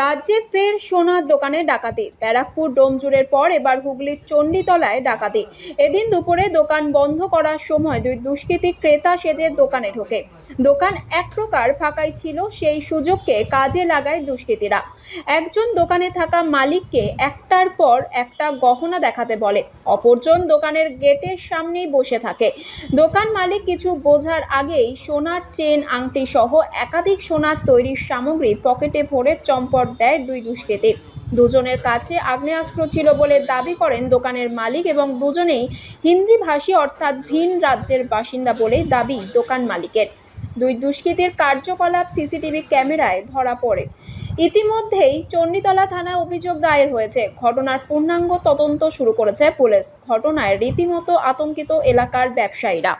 রাজ্যে ফের সোনার দোকানে ডাকাতি। ব্যারাকপুর ডোমজুরের পর এবার হুগলির চণ্ডীতলায় ডাকাতি। এদিন দুপুরে দোকান বন্ধ করার সময় দুই দুষ্কৃতী ক্রেতা সেজে দোকানে ঢোকে। দোকান এক প্রকার ফাঁকাই ছিল, সেই সুযোগকে কাজে লাগায় দুষ্কৃতীরা। একজন দোকানে থাকা মালিককে একটার পর একটা গহনা দেখাতে বলে। অপরজন দোকানের গেটের সামনেই বসে থাকে। দোকান মালিক কিছু বোঝার আগেই সোনার চেন আংটি সহ একাধিক সোনার তৈরির সামগ্রী পকেটে ভরে চম্পট দেয় দুই দুষ্কৃতী। দুজনের কাছে আগ্নেয়াস্ত্র ছিল বলে দাবি করেন দোকানের মালিক এবং দুজনেই হিন্দি ভাষী অর্থাৎ ভিন রাজ্যের বাসিন্দা বলে দাবি দোকান মালিকের। দুই দুষ্কৃতীর কার্যকলাপ সিসিটিভি ক্যামেরায় ধরা পড়ে। ইতিমধ্যেই চণ্ডীতলা থানায় অভিযোগ দায়ের হয়েছে। ঘটনার পূর্ণাঙ্গ তদন্ত শুরু করেছে পুলিশ। ঘটনায় রীতিমতো আতঙ্কিত এলাকার ব্যবসায়ীরা।